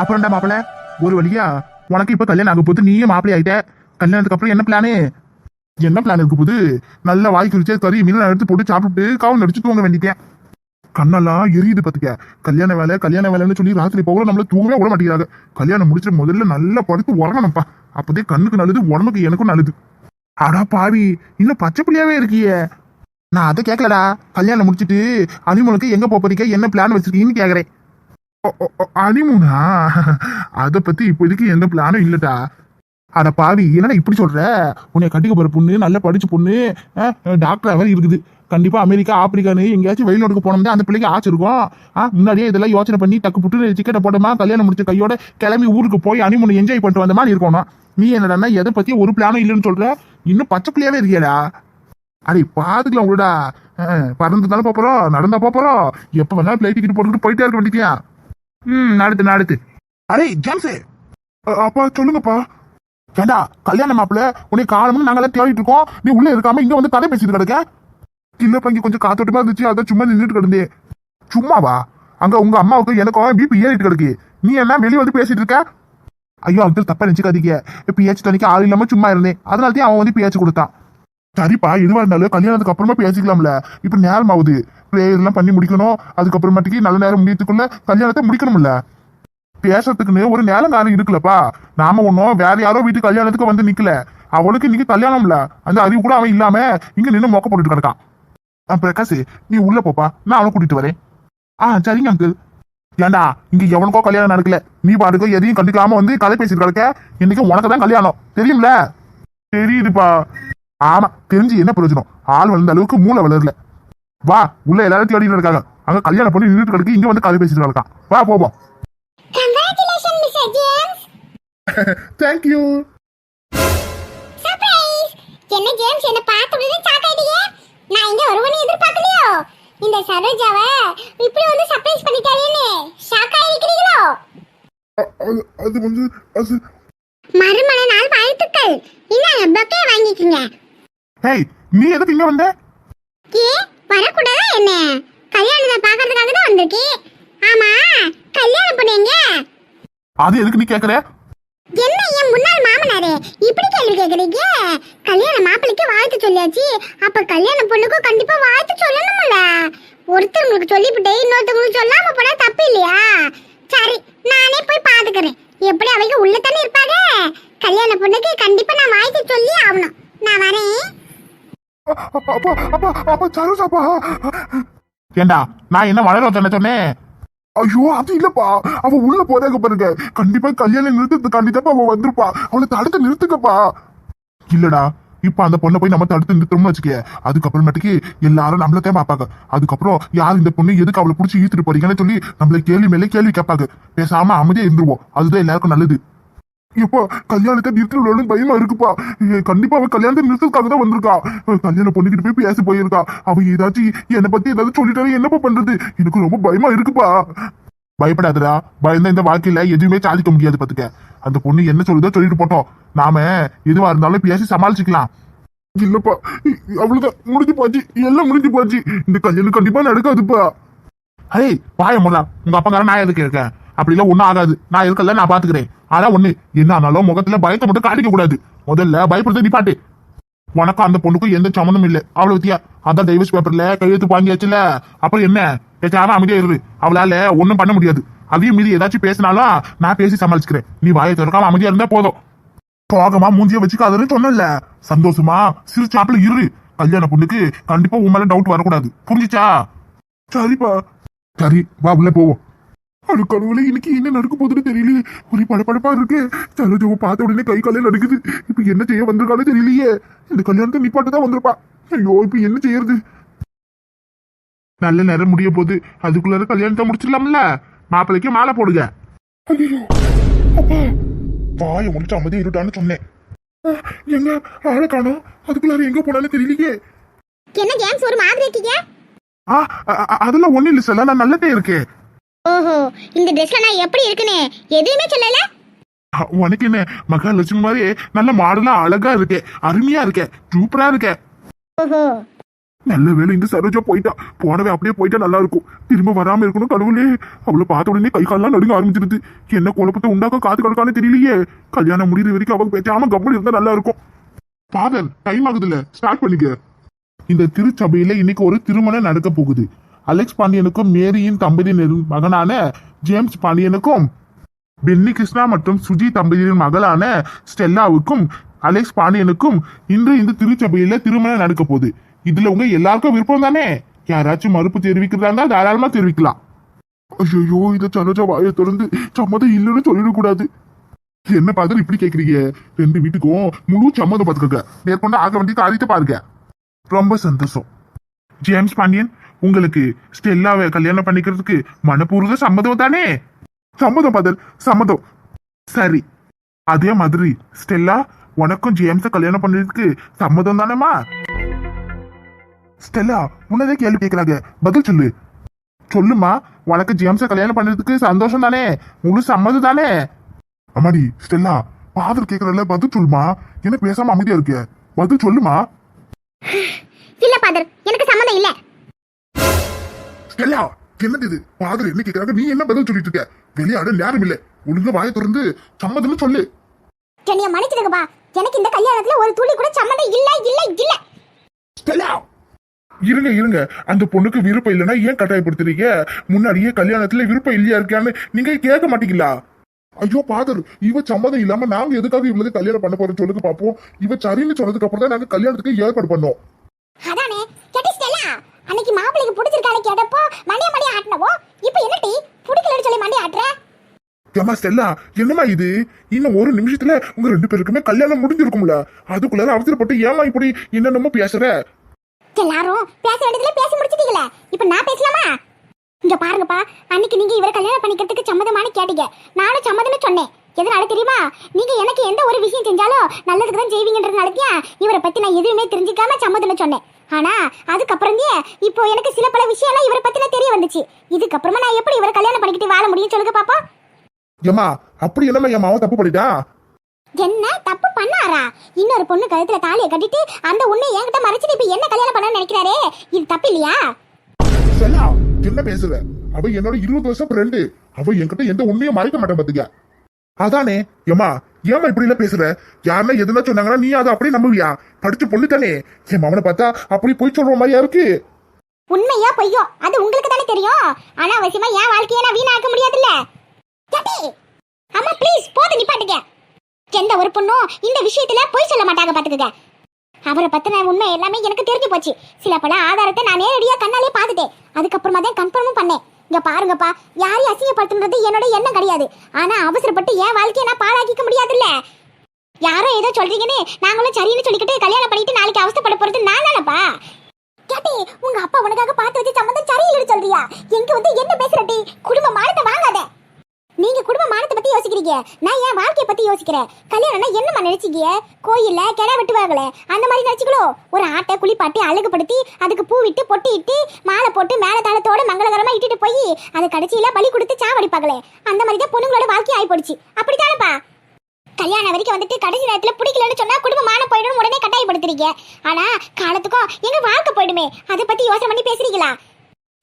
அப்புறம்டா மாப்பிள ஒரு வழியா உனக்கு இப்ப கல்யாணம் ஆக போது நீயே மாப்பிள்ளை ஆயிட்ட. கல்யாணத்துக்கு அப்புறம் என்ன பிளானு என்ன பிளான் இருக்கு போது? நல்ல வாய் குறிச்சு கறி மீன் எடுத்து போட்டு சாப்பிட்டு காவல் நடிச்சு தூங்க வேண்டிட்டேன் கண்ணெல்லாம் எரியுது பாத்துக்க. கல்யாண வேலை கல்யாண வேலைன்னு சொல்லி ராத்திரி போகல நம்மள தூங்கவே விட மாட்டேங்கிறாங்க. கல்யாணம் முடிச்சு முதல்ல நல்லா படுத்து உறங்கணும்ப்பா. அப்பதே கண்ணுக்கு நல்லது உடம்புக்கு எனக்கும் நல்லது அடா பாவி இன்னும் பச்சை புள்ளியாவே இருக்கியே. நான் அதை கேட்கலடா கல்யாணம் முடிச்சிட்டு அனிமலுக்கு எங்க போறீங்க? என்ன பிளான் வச்சிருக்கீங்கன்னு கேக்குறேன். அனிமுனா அதை பத்தி இப்போதைக்கு எந்த பிளானும் இல்லடா. அட பாவி என்னடா இப்படி சொல்ற? உன்னை கட்டிக்க போற பொண்ணு நல்லா படிச்ச பொண்ணு டாக்டர் மாதிரி இருக்குது. கண்டிப்பா அமெரிக்கா ஆப்பிரிக்கான்னு எங்கேயாச்சும் வெளிநாட்டுக்கு போனோம்னா அந்த பிள்ளைக்கு ஆச்சு இருக்கும். ஆ, முன்னாடியே இதெல்லாம் யோசனை பண்ணி டக்கு புட்டு டிக்கெட்டை போட்டோமா கல்யாணம் முடிச்ச கையோட கிளம்பி ஊருக்கு போய் அனிமுனை என்ஜாய் பண்ணிட்டு வந்த மாதிரி இருக்கணும். நீ என்னடா எதை பத்தி ஒரு பிளானும் இல்லைன்னு சொல்ற? இன்னும் பச்சை பிள்ளையாவே இருக்கியடா. அடே பாத்துக்கலாம் விடுடா பறந்துதானே போறோம் நடந்தா போறோம். எப்ப வேணாலும் பிளைட் டிக்கெட் போட்டுக்கிட்டு போயிட்டே இருக்க வேண்டியா ம் நடத்து நடத்து அரே ஜாம்ஸே! அப்பா சொல்லுங்கப்பா. ஏண்டா கல்யாண மாப்பிள்ள உன்னை காலமும் நாங்களாம் தேடிட்டு இருக்கோம். நீ உள்ள இருக்காம இங்க வந்து கதை பேசிட்டு கிடக்க? சின்ன பங்கி கொஞ்சம் காத்தோட்டமா இருந்துச்சு. அதான் சும்மா நின்றுட்டு கிடந்தே. சும்மாவா? அங்க உங்க அம்மாவுக்கு எனக்கும் பிபி ஏறிட்டு கிடக்கு. நீ என்ன வெளியே வந்து பேசிட்டு இருக்க? ஐயோ அங்கிள் தப்பா நினைச்சுக்காதீங்க. பிஹெச் தனிக்கு ஆள் இல்லாம சும்மா இருந்தேன். அதனால தான் அவன் வந்து பிஹெச் கொடுத்தான். சரிப்பா எதுவா இருந்தாலும் கல்யாணத்துக்கு அப்புறமா பேசிக்கலாம்ல. இப்ப நேரம் ஆகுது இதெல்லாம் எல்லாம் பண்ணி முடிக்கணும். அதுக்கப்புறமாட்டிக்கு நல்ல நேரம் முடியத்துக்குள்ள கல்யாணத்தை முடிக்கணும்ல. பேசுறதுக்குன்னு ஒரு நேரம் காலம் இருக்குல்லப்பா. நாம ஒன்றும் வேற யாரோ வீட்டு கல்யாணத்துக்கு வந்து நிக்கல. அவளுக்கு இன்னைக்கு கல்யாணம்ல. அந்த அறிவு கூட அவன் இல்லாம இங்க நின்று மொக்க போட்டுட்டு கிடக்கான். பிரகாஷ் நீ உள்ள போப்பா. நான் அவனை கூட்டிட்டு வரேன். ஆ சரிங்க அங்கிள் ஏண்டா இங்க எவனுக்கோ கல்யாணம் நடக்கல. நீ பாட்டுக்கோ எதையும் கண்டுக்காம வந்து கதை பேசிட்டு கிடக்க. இன்னைக்கு உனக்கு தான் கல்யாணம். தெரியும்ல? தெரியுதுப்பா. ஆமா தெரிஞ்சு என்ன பிரயோஜனம்? ஆள் வளர்ந்த அளவுக்கு மூளை வளரல. வா உள்ள எல்லாரும் தேடிட்டு இருக்காங்க. அங்க கல்யாணம் பண்ணி நின்றுட்டு கிடக்கு இங்க வந்து கதை பேசிட்டு கிடக்கான் வா போவோம் ஜேம்ஸ் தேங்க்யூ என்ன ஜேம்ஸ் என்ன பார்த்த உடனே ஷாக் ஆயிட்டீங்க? நான் இங்க வருவேன்னு எதிர்பார்க்கலையோ? இந்த சரோஜாவை இப்படி வந்து சர்ப்ரைஸ் பண்ணிட்டாரேன்னு ஷாக் ஆயிருக்கிறீங்களோ? அது வந்து அது. மறுமண நாள் வாழ்த்துக்கள். இந்தாங்க பக்கே வாங்கிக்கோங்க. ஹேய் நீ எதுக்கு இங்க வந்த? ஏ வரக்கூடாதா என்ன? கல்யாணத்தை பார்க்கறதுக்காக தான் வந்திருக்கேன் ஆமா கல்யாணம் பண்ணீங்க அது எதுக்கு நீ கேக்குற? என்ன என் முன்னாள் மாமனாரே? இப்படி கேள்வி கேக்குறீங்க? கல்யாண மாப்பிளைக்கு வாழ்த்து சொல்லியாச்சு. அப்ப கல்யாண பொண்ணுக்கும் கண்டிப்பா வாழ்த்து சொல்லணும்ல. ஒருத்தவங்களுக்கு சொல்லிவிட்டு இன்னொருத்தவங்களுக்கு சொல்லாம போனா தப்பு இல்லையா? சரி நானே போய் பாத்துக்கிறேன். எப்படி அவங்க உள்ள தானே இருப்பாங்க? கல்யாண பொண்ணுக்கு கண்டிப்பா நான் வாழ்த்து சொல்லி ஆகணும். நான் வரேன். அப்பா அப்பா அப்பா அப்பா. சரோசாப்பா ஏண்டா நான் என்ன வளர சொன்னேன்? ஐயோ அது இல்லப்பா. அவ உள்ள போறாங்க பாருங்க. கண்டிப்பா கல்யாணம் நிறுத்தது கண்டிப்பா அவ வந்திருப்பா. அவளை தடுத்து நிறுத்துங்கப்பா. இல்லடா இப்ப அந்த பொண்ணை போய் நம்ம தடுத்து நிறுத்தணும்னு வச்சுக்க. அதுக்கப்புறமேட்டுக்கு எல்லாரும் நம்மள தான் பார்ப்பாங்க. அதுக்கப்புறம் யார் இந்த பொண்ணு எதுக்கு அவளை பிடிச்சி ஈத்துட்டு போறீங்கன்னு சொல்லி நம்மள கேள்வி மேலே கேள்வி கேட்பாங்க. பேசாம அமைதியா இருந்துருவோம். அதுதான் எல்லாருக்கும் நல்லது. எப்பா கல்யாணத்தை நிறுத்தணும்னு பயமா இருக்குப்பா. கண்டிப்பா அவன் கல்யாணத்தை நிறுத்ததுக்காக தான் வந்திருக்கா. கல்யாணம் பொண்ணுகிட்ட போய் பேச போயிருக்கா. அவ ஏதாச்சும் என்னை பத்தி ஏதாவது சொல்லிட்டாலும் என்னப்பா பண்றது? எனக்கு ரொம்ப பயமா இருக்குப்பா. பயப்படாதடா. பயந்தா இந்த வாழ்க்கையில எதுவுமே சாதிக்க முடியாது பாத்துக்க. அந்த பொண்ணு என்ன சொல்லுதோ சொல்லிட்டு போட்டோம். நாம எதுவா இருந்தாலும் பேசி சமாளிச்சுக்கலாம். இல்லப்பா அவ்வளவுதான். முடிஞ்சு போச்சு. எல்லாம் முடிஞ்சு போச்சு. இந்த கல்யாணம் கண்டிப்பா நடக்காதுப்பா. அடே வாய முல்லா உங்க அப்பங்கார நான் எதுக்கு இருக்கேன்? அப்படிலாம் ஒண்ணும் ஆகாது. நான் இருக்கல நான் பாத்துக்கிறேன். ஆனா ஒண்ணு என்ன ஆனாலும் முகத்துல பயத்தை மட்டும் காட்டிக்க கூடாது. முதல்ல பயப்படுத்த நிப்பாட்டு உனக்கும் அந்த பொண்ணுக்கும் எந்த சம்மந்தம் இல்ல. அவ்வளவு வித்தியா. அதான் டைவர்ஸ் பேப்பர்ல கையெழுத்து வாங்கியாச்சுல. அப்புறம் என்ன? பேசாம அமைதியா இரு. அவளால ஒண்ணும் பண்ண முடியாது. அதையும் மீறி ஏதாச்சும் பேசினாலும் நான் பேசி சமாளிச்சுக்கிறேன். நீ வாயை திறக்காம அமைதியா இருந்தா போதும். சோகமா மூஞ்சிய வச்சுக்காதுன்னு சொன்னல சந்தோஷமா சிரிச்சாப்புல இரு. கல்யாண பொண்ணுக்கு கண்டிப்பா உன் மேல டவுட் வரக்கூடாது. புரிஞ்சுச்சா? சரிப்பா. சரி வா உள்ள போவோம். அது கடவுளே இன்னைக்கு என்ன நடக்க போகுதுன்னு தெரியலையே. ஒரே படபடப்பா இருக்கு. சரோஜாவை பார்த்த உடனே கை காலையில் நடக்குது இப்ப என்ன செய்ய வந்திருக்காலும் தெரியலையே. இந்த கல்யாணத்தை நிப்பாட்டு தான் வந்திருப்பா. ஐயோ இப்ப என்ன செய்யறது? நல்ல நேரம் முடிய போகுது அதுக்குள்ளார கல்யாணத்தை முடிச்சிடலாம்ல. மாப்பிள்ளைக்கு மாலை போடுங்க. வாய முடிச்சு அமைதி இருட்டான்னு சொன்னேன். எங்க ஆளை காணோம்? அதுக்குள்ளார எங்க போனாலும் தெரியலையே. என்ன ஜேம்ஸ் ஒரு மாதிரி இருக்கீங்க? அதெல்லாம் ஒண்ணும் இல்ல சார். நான் நல்லதே இருக்கேன். இந்த ட்ரெஸ்ல நான் எப்படி இருக்குன்னு எதுவுமே சொல்லல. உனக்கு என்ன? மகாலட்சுமி மாதிரி நல்ல மாடலா அழகா இருக்கே. அருமையா இருக்கே. சூப்பரா இருக்கே. ஓஹோ. நல்ல வேலை இந்த சரோஜா போயிட்டா. போனவே அப்படியே போயிட்டா நல்லா இருக்கும். திரும்ப வராம இருக்கணும் கடவுளே. அவளை பார்த்த உடனே கை கால்லாம் நடுங்க ஆரம்பிச்சிருது. என்ன குழப்பத்தை உண்டாக்க காத்து கிடக்கான்னு தெரியலையே. கல்யாணம் முடிகிற வரைக்கும் அவங்க பேசாம கப்பல் இருந்தா நல்லா இருக்கும். ஃபாதர் டைம் ஆகுதுல்ல. ஸ்டார்ட் பண்ணிக்க. இந்த திருச்சபையில இன்னைக்கு ஒரு திருமணம் நடக்க போகுது. அலெக்ஸ் பாண்டியனுக்கும் மேரியின் தம்பதியினரின் மகனான ஜேம்ஸ் பாண்டியனுக்கும் பென்னி கிருஷ்ணா மற்றும் சுஜி தம்பதியின் மகளான ஸ்டெல்லாவுக்கும் அலெக்ஸ் பாண்டியனுக்கும் இன்று இந்த திருச்சபையில திருமணம் நடக்க போகுது. இதுல உங்க எல்லாருக்கும் விருப்பம் தானே? யாராச்சும் மறுப்பு தெரிவிக்கிறதா இருந்தா தாராளமா தெரிவிக்கலாம். ஐயோ இந்த சனோஜா வாயை திறந்து சம்மதம் இல்லைன்னு சொல்லிடக்கூடாது. என்ன பார்த்து இப்படி கேக்குறீங்க. ரெண்டு வீட்டுக்கும் முழு சம்மதம் பார்த்துக்கோங்க. மேற்கொண்டு ஆக வேண்டிய காரியத்தை பாருங்க. ரொம்ப சந்தோஷம். ஜேம்ஸ் பாண்டியன் உங்களுக்கு ஸ்டெல்லாவை கல்யாணம் பண்ணிக்கிறதுக்கு மனப்பூர்வ சம்மதம் தானே? சம்மதம் பதில் சம்மதம். சரி. அதே மாதிரி ஸ்டெல்லா உனக்கும் ஜேம்ஸ கல்யாணம் பண்ணுறதுக்கு சம்மதம் தானேமா ஸ்டெல்லா உன்னதே கேள்வி கேட்கறாங்க. பதில் சொல்லு. சொல்லுமா உனக்கு ஜேம்ஸ கல்யாணம் பண்ணுறதுக்கு சந்தோஷம் தானே? முழு சம்மதம் தானே? அம்மாடி ஸ்டெல்லா பாதர் கேட்கறதுல பதில் சொல்லுமா என்ன பேசாம அமைதியா இருக்க. பதில் சொல்லுமா ஸ்டெல்லா என்னது இது? பாதர் என்ன கேட்கறாங்க நீ என்ன பதில் சொல்லிட்டு இருக்க? வெளியாட நேரம் இல்ல. ஒழுங்கா வாயை திறந்து சம்மதம்னு சொல்லு. என்னைய மன்னிச்சிடுங்கப்பா எனக்கு இந்த கல்யாணத்துல ஒரு துளி கூட சம்மந்தம் இல்ல இல்ல இல்ல. ஸ்டெல்லா இருங்க இருங்க. அந்த பொண்ணுக்கு விருப்பம் இல்லைன்னா ஏன் கட்டாயப்படுத்துறீங்க? முன்னாடியே கல்யாணத்துல விருப்பம் இல்லையா இருக்கான்னு நீங்க கேட்க மாட்டீங்களா? ஐயோ பாதர் இவ சம்மதம் இல்லாம நாங்க எதுக்காக இவளுக்கு கல்யாணம் பண்ண போறோம் சொல்லுங்க பாப்போம். இவ சரின்னு சொன்னதுக்கு அப்புறம் தான் நாங்க கல்யாணத்துக்கு ஏற்பாடு பண்ணோம். பிடிச்சிருக்கானே கேட்டப்போ மண்டிய மண்டிய ஆட்டினவோ? இப்போ என்ன டீ? பிடிக்கலன்னு சொல்லி மண்டிய ஆட்டுற? ஏமா ஸ்டெல்லா என்னமா இது? இன்னும் ஒரு நிமிஷத்துல உங்க ரெண்டு பேருக்குமே கல்யாணம் முடிஞ்சிருக்கும்ல. அதுக்குள்ளார அவசரப்பட்டு ஏமா இப்படி என்னென்னமோ பேசுற? எல்லாரும் பேச வேண்டியதுல பேசி முடிச்சிட்டீங்களே. இப்போ நான் பேசலாமா? இங்க பாருங்கப்பா அன்னைக்கு நீங்க இவரை கல்யாணம் பண்ணிக்கிறதுக்கு சம்மதமானு கேட்டீங்க. நானும் சம்மதம்னு சொன்னேன். எதனால தெரியுமா? நீங்க எனக்கு எந்த ஒரு விஷயம் செஞ்சாலும் நல்லதுக்கு தான் செய்வீங்கன்றதுனாலத்தியா இவரை பத்தி நான் எதுவுமே தெரிஞ்சுக்காம சம்மதம்னு சொன்னேன். ஆனா அதுக்கப்புறம் இப்போ எனக்கு சில பல விஷயம்லாம் இவரை பத்தின தெரிய வந்துச்சு. இதுக்கப்புறமா நான் எப்படி இவரை கல்யாணம் பண்ணிக்கிட்டு வாழ முடியும் சொல்லுங்க பாப்பா. ஏமா அப்படி என்னமா என் மாவன் தப்பு பண்ணிட்டான் என்ன தப்பு பண்ணாரா? இன்னொரு பொண்ணு கழுத்துல தாலியை கட்டிட்டு அந்த உண்மை என்கிட்ட மறைச்சிட்டு இப்ப என்ன கல்யாணம் பண்ணணும்னு நினைக்கிறாரே? இது தப்பு இல்லையா? ஸ்டெல்லா என்ன பேசுற? அவ என்னோட இருபது வருஷம் ஃப்ரெண்டு அவ என்கிட்ட எந்த உண்மையும் மறைக்க மாட்டேன் பாத்துக்க. அதானே ஏமா ஏமா இப்படி எல்லாம் பேசுற? யாருன்னா எதுனா சொன்னாங்கன்னா நீ அதை அப்படியே நம்புவியா? படிச்ச பொண்ணு தானே. என் மவனை பார்த்தா அப்படி போய் சொல்ற மாதிரியா இருக்கு? உண்மையா பொய்யோ? அது உங்களுக்கு தானே தெரியும். அனாவசியமா என் வாழ்க்கையை நான் வீணாக்க முடியாதுல்ல. கேட்டி அம்மா ப்ளீஸ் போது நிப்பாட்டுங்க. எந்த ஒரு பொண்ணும் இந்த விஷயத்துல பொய் சொல்ல மாட்டாங்க பாத்துக்கங்க. அவரை பத்தின உண்மை எல்லாமே எனக்கு தெரிஞ்சு போச்சு. சில பல ஆதாரத்தை நான் நேரடியா கண்ணாலே பார்த்துட்டேன். அதுக்கப்புறமா தான் கன்ஃபார்மும் பண்ணேன். இங்க பாருங்கப்பா யாரையும் அசிங்கப்படுத்துன்றது என்னோட எண்ணம் கிடையாது. ஆனா அவசரப்பட்டு என் வாழ்க்கையை நான் பாழாக்கிக்க முடியாதுல்ல? யாரோ ஏதோ சொல்றீங்கன்னு நாங்களும் சரின்னு சொல்லிக்கிட்டு கல்யாணம் பண்ணிட்டு நாளைக்கு அவசரப்பட போறது நான் தானப்பா? கேட்டி உங்க அப்பா உனக்காக பார்த்து வச்சு சம்மந்தம் சரியில்லைன்னு சொல்றியா? எங்க வந்து என்ன பேசுறட்டி குடும்ப மானத்தை வாங்காத. நீங்க குடும்ப மானத்தை பத்தி யோசிக்கிறீங்க. நான் என் வாழ்க்கைய பத்தி யோசிக்கிறேன். கல்யாணம்னா என்னமா நினைச்சிக்கிய கோயில்ல கிடா வெட்டுவாங்களே அந்த மாதிரி நினைச்சுக்கலோ? ஒரு ஆட்டை குளிப்பாட்டி அழகுபடுத்தி அதுக்கு பூ விட்டு பொட்டி இட்டு மாலை போட்டு மேல தாளத்தோட மங்களகரமா இட்டுட்டு போய் அதை கடைசியில பலி கொடுத்து சாவடிப்பாங்களே அந்த மாதிரி தான் பொண்ணுங்களோட வாழ்க்கை ஆகி போடுச்சு அப்படித்தானப்பா? கல்யாணம் வரைக்கும் வந்துட்டு கடைசி நேரத்துல பிடிக்கலன்னு சொன்னா குடும்பமான போயிடும் உடனே கட்டாயப்படுத்துறீங்க. ஆனா காலத்துக்கும் எங்க வாழ்க்கை போயிடுமே? அதை பத்தி யோசனை பண்ணி பேசுறீங்களா?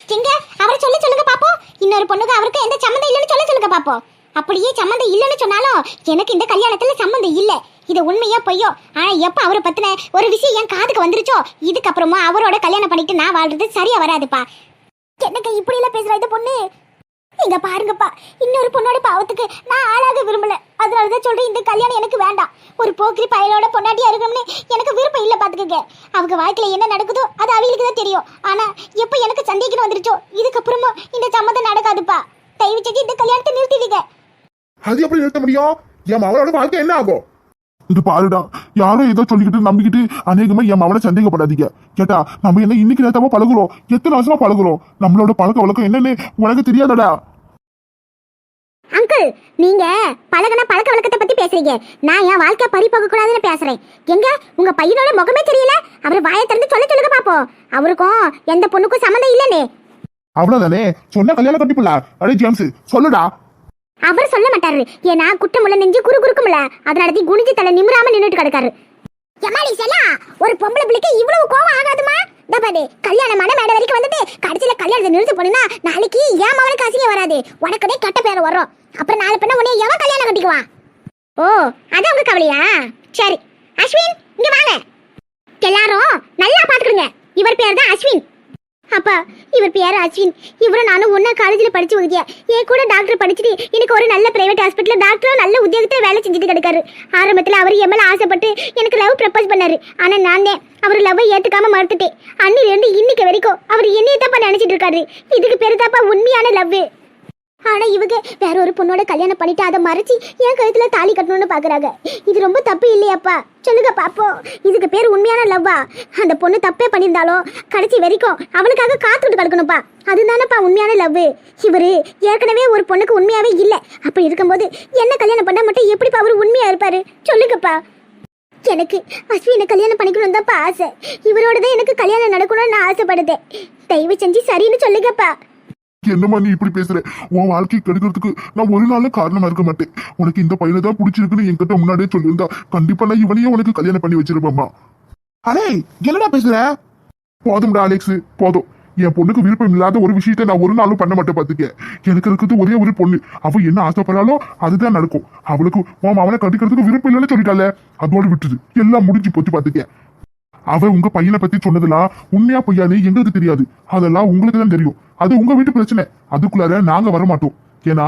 எங்க? அவரை சொல்ல சொல்லுங்க பாப்போம். இன்னொரு பொண்ணுக்கு அவருக்கு எந்த சம்மந்தம் இல்லைன்னு சொல்ல சொல்லுங்க பாப்போம். அப்படியே சம்மந்தம் இல்லைன்னு சொன்னாலும் எனக்கு இந்த கல்யாணத்துல சம்மந்தம் இல்ல. இது உண்மையா பொய்யோ? ஆனா எப்ப அவரை பத்தின ஒரு விஷயம் என் காதுக்கு வந்துருச்சோ? இதுக்கப்புறமா அவரோட கல்யாணம் பண்ணிட்டு நான் வாழ்றது சரியா வராதுப்பா. எனக்கு இப்படி எல்லாம் பேசுற இந்த பொண்ணு? இங்க பாருங்கப்பா. இன்னொரு பொண்ணோட பாவத்துக்கு நான் ஆளாக விரும்பல. அதனாலதான் சொல்றேன் இந்த கல்யாணம் எனக்கு வேண்டாம். ஒரு போக்கிரி பயலோட பொண்டாட்டியா இருக்கணும்னு எனக்கு விருப்பம் இல்ல பாத்துக்கங்க. அவங்க வாழ்க்கையில என்ன நடக்குதோ அது அவங்களுக்கு தான் தெரியும். ஆனா எப்ப எனக்கு சந்தேகம் வந்துருச்சோ இதுக்கப்புறமா இந்த சம்மதம் நடக்காதுப்பா. தயவு செஞ்சு இந்த கல்யாணத்தை நிறுத்திடுங்க. அது எப்படி நிறுத்த முடியும்? என் மவனோட வாழ்க்கை என்ன ஆகும்? இது பாருடா யாரோ ஏதோ சொல்லிக்கிட்டு நம்பிக்கிட்டு அநேகமா என் மவனை சந்தேகப்படாதீங்க. கேட்டா நம்ம என்ன இன்னைக்கு நேரத்தாம பழகுறோம். எத்தனை வருஷமா பழகுறோம்? நம்மளோட பழக்க வழக்கம் என்னன்னு உனக்கு தெரியாதடா. அங்கிள் நீங்க பழகுன பழக்க வழக்கத்தை பத்தி பேசுறீங்க. நான் என் வாழ்க்கை பறி போக கூடாதுன்னு பேசுறேன். எங்க? உங்க பையனோட முகமே தெரியல. அவர் வாயை திறந்து சொல்ல சொல்லுங்க பாப்போம். அவருக்கும் எந்த பொண்ணுக்கும் சம்மந்தம் இல்லனே அவ்வளவுதானே? சொன்ன கல்யாணம் கட்டிப்புல அடே ஜேம்ஸ் சொல்லுடா. அவர் சொல்ல மாட்டாரு. ஏன்னா குற்றமுள்ள நெஞ்சு குறு குறுக்கும்ல அதனால குனிஞ்சு தலை நிமிராம நின்னுட்டு கிடக்காரு. எமாலி செல்லா? ஒரு பொம்பளை பிள்ளைக்கு இவ்வளவு கோவம் ஆகாதுமா? பாரு கல்யாணமான மேடை வரைக்கும் வந்துட்டு கடைசியில கல்யாணத்தை நிறுத்து போனா நாளைக்கு ஏன் அவனுக்கு அசிங்க வராது. உனக்குதே கெட்ட பேர் வரும். அப்புறம் நாலு பண்ண உன்னை எவன் கல்யாணம் கட்டிக்குவான்? ஓ அது உங்க கவலையா? சரி அஸ்வின் இங்க வாங்க. எல்லாரும் நல்லா பாத்துக்கிடுங்க. இவர் பேர் தான் அஸ்வின். அப்பா இவர் பேர் அஸ்வின். இவரும் நானும் ஒன்னா காலேஜ்ல படிச்சு உதவியா என் கூட டாக்டர் படிச்சுட்டு எனக்கு ஒரு நல்ல பிரைவேட் ஹாஸ்பிட்டல் டாக்டரும் நல்ல உத்தியோகத்துல வேலை செஞ்சுட்டு கிடக்காரு. ஆரம்பத்துல அவர் என் ஆசைப்பட்டு எனக்கு லவ் ப்ரப்போஸ் பண்ணாரு. ஆனா நான் தான் அவர் லவ் ஏத்துக்காம மறுத்துட்டேன். அன்னிலிருந்து இன்னைக்கு வரைக்கும் அவர் என்னைய தப்பா நினைச்சிட்டு இருக்காரு. இதுக்கு பேரு உண்மையான லவ் ஆனா இவங்க வேற ஒரு பொண்ணோட கல்யாணம் பண்ணிட்டு அதை மறைச்சு என் கழுத்துல தாலி கட்டணும்னு பாக்குறாங்க. இது ரொம்ப தப்பு இல்லையாப்பா. சொல்லுங்க பாப்போம். இதுக்கு பேர் உண்மையான லவ்வா? அந்த பொண்ணு தப்பே பண்ணியிருந்தாலும் கடைசி வரைக்கும் அவளுக்காக காத்துக்கிட்டு கிடக்கணும்ப்பா அதுதானப்பா உண்மையான லவ் இவரு ஏற்கனவே ஒரு பொண்ணுக்கு உண்மையாவே இல்ல. அப்படி இருக்கும்போது என்ன கல்யாணம் பண்ணா மட்டும் எப்படிப்பா அவர் உண்மையா இருப்பாரு? சொல்லுங்கப்பா. எனக்கு அஸ்வினை கல்யாணம் பண்ணிக்கணும் தான்ப்பா ஆசை. இவரோட தான் எனக்கு கல்யாணம் நடக்கணும்னு நான் ஆசைப்படுதேன் தயவு செஞ்சு சரின்னு சொல்லுங்கப்பா. என்னம்மா நீ இப்படி பேசுற? உன் வாழ்க்கை கெடுக்கிறதுக்கு நான் ஒரு நாளும் காரணமா இருக்க மாட்டேன். உனக்கு இந்த பையனை தான் பிடிச்சிருக்குன்னு என்கிட்ட முன்னாடியே சொல்லியிருந்தா கண்டிப்பா நான் இவனையே உனக்கு கல்யாணம் பண்ணி வச்சிருப்பேம்மா. அடே என்னடா பேசுற? போதும்டா அலெக்ஸ் போதும். என் பொண்ணுக்கு விருப்பம் இல்லாத ஒரு விஷயத்த நான் ஒரு நாளும் பண்ண மாட்டேன் பாத்துக்க. எனக்கு இருக்கிறது ஒரே ஒரு பொண்ணு. அவ என்ன ஆசைப்படுறாளோ அதுதான் நடக்கும். அவளுக்கு உன் அவனை கட்டிக்கிறதுக்கு விருப்பம் இல்லைன்னு சொல்லிட்டால அதோட விட்டுது எல்லாம் முடிஞ்சு போச்சு பாத்துக்க. அவ உங்க பையனை பத்தி சொன்னதெல்லாம் உண்மையா பொய்யான்னு எங்களுக்கு தெரியாது. அதெல்லாம் உங்களுக்கு தான் தெரியும். அது உங்க வீட்டு பிரச்சனை. அதுக்குள்ளார நாங்க வர மாட்டோம் ஏன்னா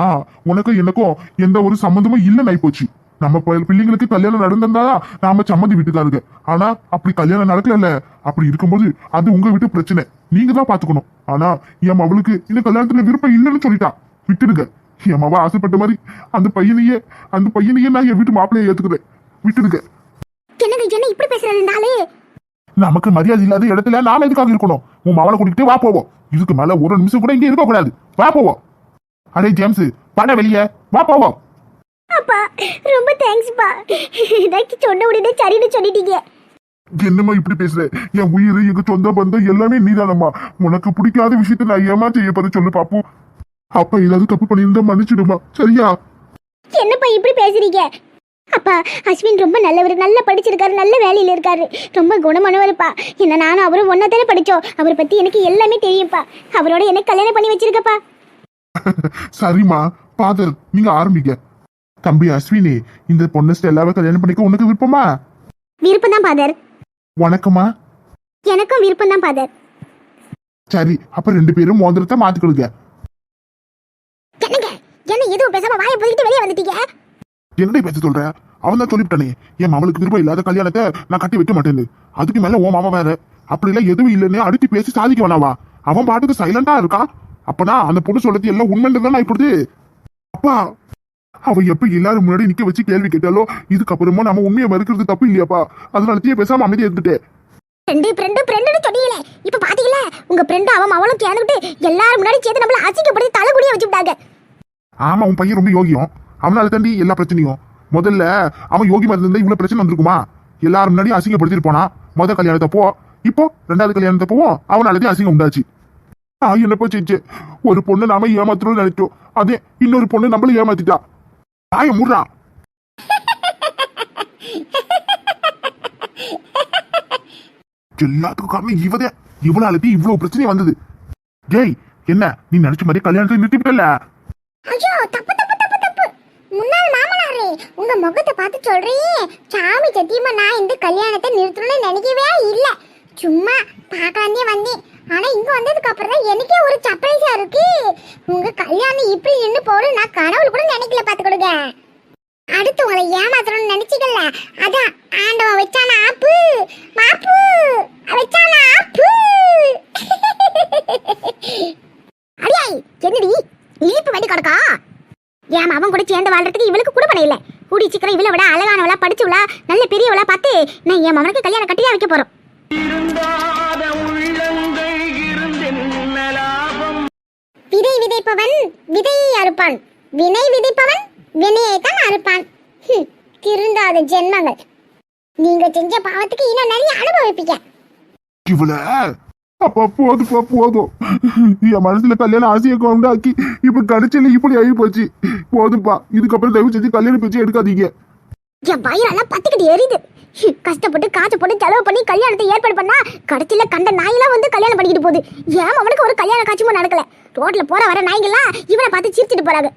உனக்கும் எனக்கும் எந்த ஒரு சம்மந்தமும் இல்லைன்னு ஆயிப்போச்சு. நம்ம பிள்ளைங்களுக்கு கல்யாணம் நடந்திருந்தா நாம சம்மந்தி வீட்டுக்காருங்க. ஆனா அப்படி கல்யாணம் நடக்கல அப்படி இருக்கும்போது அது உங்க வீட்டு பிரச்சனை. நீங்க தான் பாத்துக்கணும். ஆனா என் அவளுக்கு இந்த கல்யாணத்துல விருப்பம் இல்லைன்னு சொல்லிட்டா. விட்டுடுங்க. என் மவ ஆசைப்பட்ட மாதிரி அந்த பையனையே அந்த பையனையே நான் என் வீட்டு மாப்பிள்ளைய ஏத்துக்கிறேன். விட்டுடுங்க. என்னங்க என்ன இப்படி பேசுறது நமக்கு மரியாதை இல்லாத இடத்துல நாம எதுக்காக இருக்கணும்? உன் மவனை கூட்டிட்டு வா போவோம். இதுக்கு மேல ஒரு நிமிஷம் கூட இங்க இருக்க கூடாது வா போவோம். அடே ஜேம்ஸ் பட வெளியே. வா போவோம். அப்பா ரொம்ப தேங்க்ஸ்ப்பா எனக்கு சொன்ன உடனே சரின்னு சொல்லிட்டீங்க. என்னம்மா இப்படி பேசுற? என் உயிர் எங்க சொந்த பந்தம் எல்லாமே நீதானம்மா. உனக்கு பிடிக்காத விஷயத்த நான் ஏமா செய்ய போற சொல்லு பாப்போம். அப்ப ஏதாவது தப்பு பண்ணியிருந்தா மன்னிச்சிடுமா. சரியா? என்னப்பா இப்படி பேசுறீங்க? அப்பா அஸ்வின் ரொம்ப நல்லவர் நல்லா படிச்சிருக்காரு நல்ல வேலையில இருக்காரு. ரொம்ப குணமானவருப்பா. என்ன நானும் அவரும் ஒன்னா தானே படிச்சோம். அவரை பத்தி எனக்கு எல்லாமே தெரியும்ப்பா. அவரோட எனக்கு கல்யாணம் பண்ணி வச்சிருக்கப்பா. சரிம்மா பாதர் நீங்க ஆரம்பிக்க தம்பி அஸ்வினி இந்த பொண்ணு ஸ்டெல்லாவை கல்யாணம் பண்ணிக்க உனக்கு விருப்பமா? விருப்பம் தான் பாதர். உனக்குமா? எனக்கும் விருப்பம் தான் பாதர். சரி அப்ப ரெண்டு பேரும் மோதிரத்தை மாத்திக்கொடுங்க என்னங்க? என்ன எதுவும் பேசாம வாயை போயிட்டு வெளியே வந்துட்டீங்க? என்னடி பேச சொல்ற? அவன் தான் சொல்லிவிட்டானே. என் மவளுக்கு விருப்பம் இல்லாத கல்யாணத்தை நான் கட்டி வைக்க மாட்டேன்னு. அதுக்கு மேல உன் மாமா வேற. அப்படி எல்லாம் எதுவும் இல்லைன்னு அடிச்சு பேசி சாதிக்க வேணாவா? அவன் பாட்டுக்கு சைலண்டா இருக்கான் அப்பனா அந்த பொண்ணு சொல்றது எல்லாம் உண்மைன்றதுதான் இப்படி அப்பா! அவ எப்ப எல்லாரும் முன்னாடி நிக்க வச்சு கேள்வி கேட்டாலோ இதுக்கப்புறமா நம்ம உண்மையை மறுக்கிறது தப்பு இல்லையாப்பா? அதனால தீய பேசாம அமைதியா இருந்துட்டேன் ஃப்ரெண்டு ஃப்ரெண்டு ஃப்ரெண்டுன்னு சொன்னீங்களே. இப்ப பாத்தீங்களா? உங்க ஃப்ரெண்டு அவன் அவளும் சேர்ந்துட்டு எல்லாரும் முன்னாடி சேர்த்து நம்மள அசிங்கப்படுத்தி தலைகுடிய வச்சு விட்டாங்க ஆமா உன் பையன் ரொம்ப யோகியம். அவனால தாண்டி எல்லா பிரச்சனையும். முதல்ல அவன் யோகி மாதிரி இருந்தா இவ்வளவு பிரச்சனை வந்திருக்குமா? எல்லாரும் முன்னாடி அசிங்கப்படுத்திட்டு போனா முதல் கல்யாணத்தப்போ இப்போ ரெண்டாவது கல்யாணத்தை போவோம் அசிங்கம் உண்டாச்சு. என்னப்போ செஞ்சு ஒரு பொண்ணு நாம ஏமாத்தணும்னு நினைச்சோம். அதே இன்னொரு பொண்ணு நம்மள ஏமாத்திட்டா. ஆய முடுறா. எல்லாத்துக்கும் காரணம் இவதே. இவ்வளவு அழுத்தி இவ்வளவு பிரச்சனை வந்தது. ஜெய் என்ன? நீ நினைச்ச மாதிரி கல்யாணத்தை நிறுத்திவிட்டல ஐயோ தப்பு தப்பு தப்பு தப்பு முன்னாள் மாமனாரே உங்க முகத்தை பார்த்து சொல்றீங்க. சாமி சத்தியமா நான் இந்த கல்யாணத்தை நிறுத்தணும்னு நினைக்கவே இல்ல. சும்மா பார்க்கலாந்தே வந்தேன். ஆனா இங்க வந்ததுக்கு அப்புறம் தான் எனக்கே ஒரு சர்ப்ரைஸா இருக்கு. உங்க கல்யாணம் இப்படி நின்று போகணும் நான் கனவுல கூட நினைக்கல பாத்துக்கிடுங்க அடுத்து உங்களை ஏமாத்தணும்னு நினைச்சிக்கல அதான் ஆண்டவன் வச்சான ஆப்பு. மாப்பு வச்சான ஆப்பு அடியாய் என்னடி இழிப்பு வெடி கிடக்கா ஏன் அவன் கூட சேர்ந்து வாழ்றதுக்கு இவளுக்கு குடுப்பனை இல்ல. கூடி சீக்கிரம் இவளை விட அழகானவளா படிச்சவளா நல்ல பெரியவளா பார்த்து நான் என் மகனுக்கு கல்யாணம் கட்டியா வைக்க போறோம். விதை விதைப்பவன் விதையை அறுப்பான். வினை விதைப்பவன் வினையைத்தான் அறுப்பான். ஹம், திருந்தாத ஜென்மங்கள். நீங்க செஞ்ச பாவத்துக்கு இன்னும் நிறைய அனுபவிப்பீங்க. இவள? அப்பா போதுப்பா போதும். என் மனசுல கல்யாணம் ஆசையை கொண்டாக்கி இப்ப கடைசியில இப்படி ஆகி போச்சு போதுப்பா இதுக்கப்புறம் தயவு செஞ்சு கல்யாணம் பேச்சு எடுக்காதீங்க. என் வயிறெல்லாம் பத்துக்கிட்டு எரியுது. கஷ்டப்பட்டு காசு போட்டு செலவு பண்ணி கல்யாணத்தை ஏற்பாடு பண்ணா கடைசியில கண்ட நாயெல்லாம் வந்து கல்யாணம் பண்ணிக்கிட்டு போகுது. ஏன் அவனுக்கு ஒரு கல்யாண காட்சியும் நடக்கல? ரோட்ல போற வர நாய்ங்கெல்லாம் இவனை பார்த்து சிரிச்சிட்டு போறாங்க.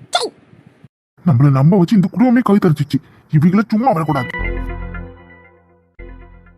நம்மள நம்ப வச்சு இந்த குடும்பமே கை தரிச்சிச்சு. இவங்கள சும்மா வரக்கூடாது.